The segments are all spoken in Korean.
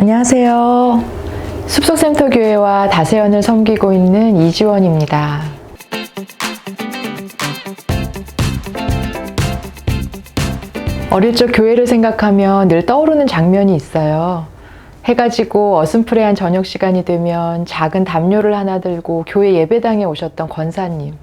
안녕하세요. 숲속센터 교회와 다세연을 섬기고 있는 이지원입니다. 어릴 적 교회를 생각하면 늘 떠오르는 장면이 있어요. 해가 지고 어슴푸레한 저녁 시간이 되면 작은 담요를 하나 들고 교회 예배당에 오셨던 권사님.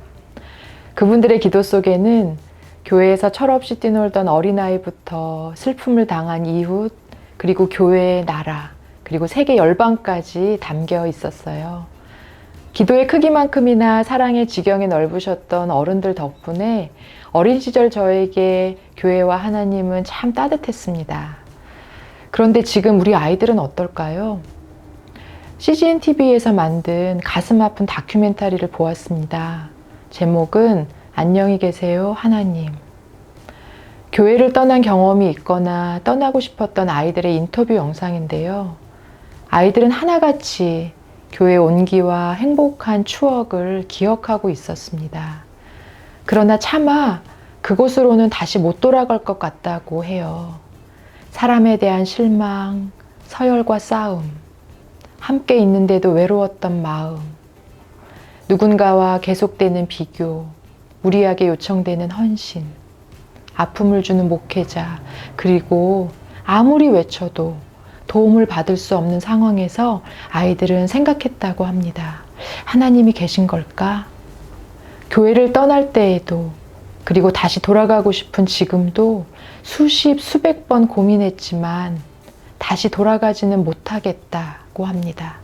그분들의 기도 속에는 교회에서 철없이 뛰놀던 어린아이부터 슬픔을 당한 이웃, 그리고 교회의 나라, 그리고 세계 열방까지 담겨 있었어요. 기도의 크기만큼이나 사랑의 지경이 넓으셨던 어른들 덕분에 어린 시절 저에게 교회와 하나님은 참 따뜻했습니다. 그런데 지금 우리 아이들은 어떨까요? CGN TV에서 만든 가슴 아픈 다큐멘터리를 보았습니다. 제목은 안녕히 계세요, 하나님. 교회를 떠난 경험이 있거나 떠나고 싶었던 아이들의 인터뷰 영상인데요. 아이들은 하나같이 교회 온기와 행복한 추억을 기억하고 있었습니다. 그러나 차마 그곳으로는 다시 못 돌아갈 것 같다고 해요. 사람에 대한 실망, 서열과 싸움, 함께 있는데도 외로웠던 마음, 누군가와 계속되는 비교, 무리하게 요청되는 헌신, 아픔을 주는 목회자, 그리고 아무리 외쳐도 도움을 받을 수 없는 상황에서 아이들은 생각했다고 합니다. 하나님이 계신 걸까? 교회를 떠날 때에도 그리고 다시 돌아가고 싶은 지금도 수십, 수백 번 고민했지만 다시 돌아가지는 못하겠다고 합니다.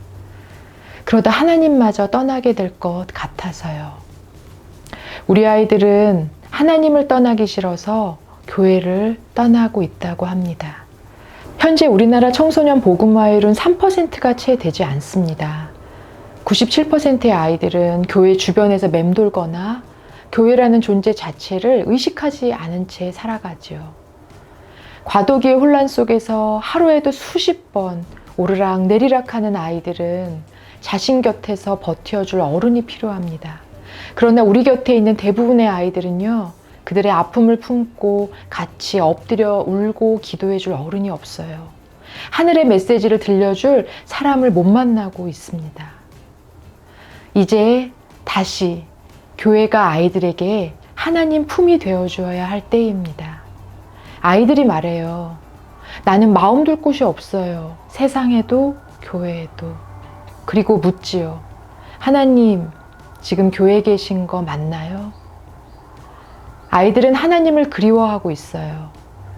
그러다 하나님마저 떠나게 될 것 같아서요. 우리 아이들은 하나님을 떠나기 싫어서 교회를 떠나고 있다고 합니다. 현재 우리나라 청소년 복음화율은 3%가 채 되지 않습니다. 97%의 아이들은 교회 주변에서 맴돌거나 교회라는 존재 자체를 의식하지 않은 채 살아가지요. 과도기의 혼란 속에서 하루에도 수십 번 오르락 내리락 하는 아이들은 자신 곁에서 버텨줄 어른이 필요합니다. 그러나 우리 곁에 있는 대부분의 아이들은요, 그들의 아픔을 품고 같이 엎드려 울고 기도해 줄 어른이 없어요. 하늘의 메시지를 들려줄 사람을 못 만나고 있습니다. 이제 다시 교회가 아이들에게 하나님 품이 되어 주어야 할 때입니다. 아이들이 말해요. 나는 마음 둘 곳이 없어요. 세상에도 교회에도. 그리고 묻지요. 하나님, 지금 교회에 계신 거 맞나요? 아이들은 하나님을 그리워하고 있어요.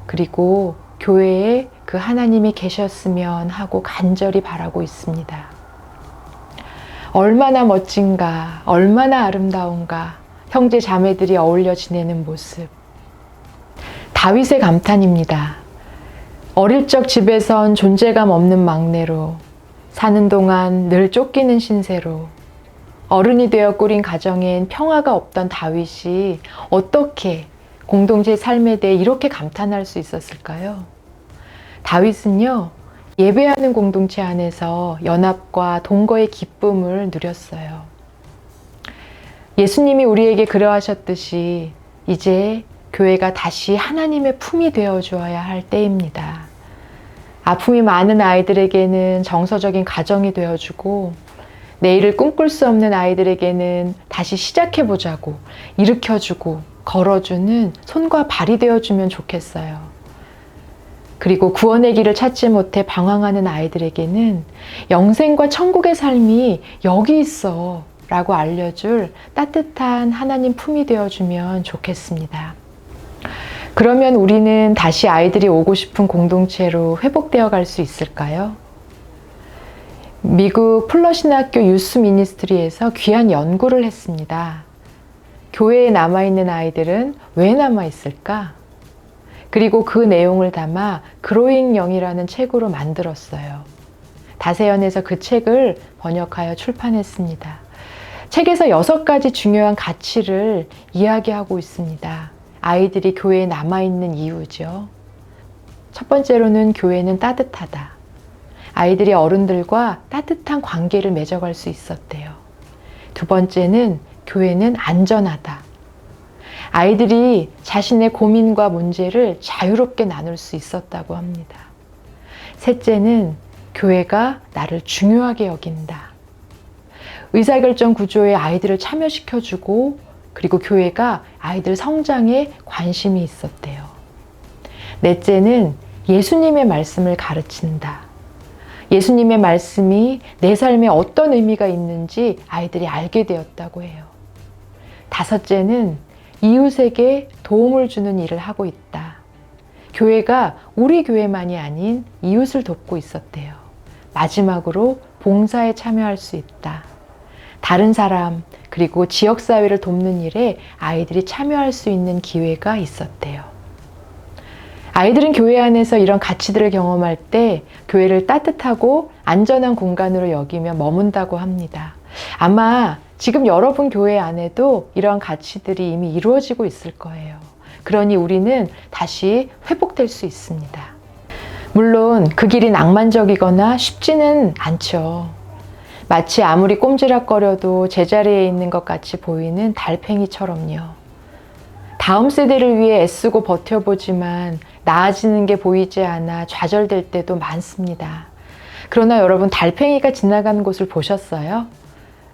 그리고 교회에 그 하나님이 계셨으면 하고 간절히 바라고 있습니다. 얼마나 멋진가, 얼마나 아름다운가, 형제 자매들이 어울려 지내는 모습. 다윗의 감탄입니다. 어릴 적 집에선 존재감 없는 막내로, 사는 동안 늘 쫓기는 신세로, 어른이 되어 꾸린 가정엔 평화가 없던 다윗이 어떻게 공동체 삶에 대해 이렇게 감탄할 수 있었을까요? 다윗은요, 예배하는 공동체 안에서 연합과 동거의 기쁨을 누렸어요. 예수님이 우리에게 그러하셨듯이 이제 교회가 다시 하나님의 품이 되어 주어야 할 때입니다. 아픔이 많은 아이들에게는 정서적인 가정이 되어주고 내일을 꿈꿀 수 없는 아이들에게는 다시 시작해보자고 일으켜주고 걸어주는 손과 발이 되어주면 좋겠어요. 그리고 구원의 길을 찾지 못해 방황하는 아이들에게는 영생과 천국의 삶이 여기 있어 라고 알려줄 따뜻한 하나님 품이 되어주면 좋겠습니다. 그러면 우리는 다시 아이들이 오고 싶은 공동체로 회복되어 갈 수 있을까요? 미국 플러신학교 유스 미니스트리에서 귀한 연구를 했습니다. 교회에 남아있는 아이들은 왜 남아있을까? 그리고 그 내용을 담아 그로잉 영이라는 책으로 만들었어요. 다세연에서 그 책을 번역하여 출판했습니다. 책에서 여섯 가지 중요한 가치를 이야기하고 있습니다. 아이들이 교회에 남아있는 이유죠. 첫 번째로는 교회는 따뜻하다. 아이들이 어른들과 따뜻한 관계를 맺어갈 수 있었대요. 두 번째는 교회는 안전하다. 아이들이 자신의 고민과 문제를 자유롭게 나눌 수 있었다고 합니다. 셋째는 교회가 나를 중요하게 여긴다. 의사결정 구조에 아이들을 참여시켜주고 그리고 교회가 아이들 성장에 관심이 있었대요. 넷째는 예수님의 말씀을 가르친다. 예수님의 말씀이 내 삶에 어떤 의미가 있는지 아이들이 알게 되었다고 해요. 다섯째는 이웃에게 도움을 주는 일을 하고 있다. 교회가 우리 교회만이 아닌 이웃을 돕고 있었대요. 마지막으로 봉사에 참여할 수 있다. 다른 사람, 그리고 지역사회를 돕는 일에 아이들이 참여할 수 있는 기회가 있었대요. 아이들은 교회 안에서 이런 가치들을 경험할 때 교회를 따뜻하고 안전한 공간으로 여기며 머문다고 합니다. 아마 지금 여러분 교회 안에도 이러한 가치들이 이미 이루어지고 있을 거예요. 그러니 우리는 다시 회복될 수 있습니다. 물론 그 길이 낭만적이거나 쉽지는 않죠. 마치 아무리 꼼지락거려도 제자리에 있는 것 같이 보이는 달팽이처럼요. 다음 세대를 위해 애쓰고 버텨보지만 나아지는 게 보이지 않아 좌절될 때도 많습니다. 그러나 여러분 달팽이가 지나가는 곳을 보셨어요?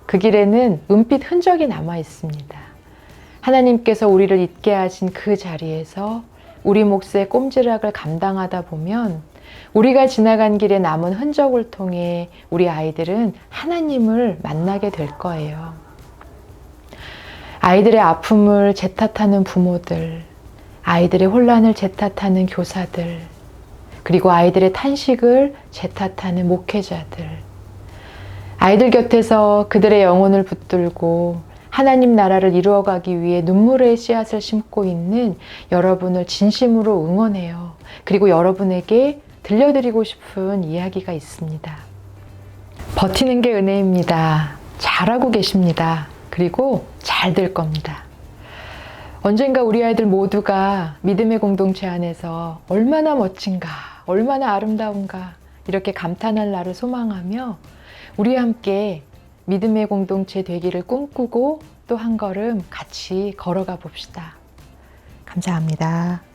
그 길에는 은빛 흔적이 남아 있습니다. 하나님께서 우리를 있게 하신 그 자리에서 우리 몫의 꼼지락을 감당하다 보면 우리가 지나간 길에 남은 흔적을 통해 우리 아이들은 하나님을 만나게 될 거예요. 아이들의 아픔을 재탓하는 부모들, 아이들의 혼란을 재탓하는 교사들, 그리고 아이들의 탄식을 재탓하는 목회자들. 아이들 곁에서 그들의 영혼을 붙들고 하나님 나라를 이루어가기 위해 눈물의 씨앗을 심고 있는 여러분을 진심으로 응원해요. 그리고 여러분에게 들려드리고 싶은 이야기가 있습니다. 버티는 게 은혜입니다. 잘하고 계십니다. 그리고 잘 될 겁니다. 언젠가 우리 아이들 모두가 믿음의 공동체 안에서 얼마나 멋진가, 얼마나 아름다운가, 이렇게 감탄할 날을 소망하며 우리 함께 믿음의 공동체 되기를 꿈꾸고 또 한 걸음 같이 걸어가 봅시다. 감사합니다.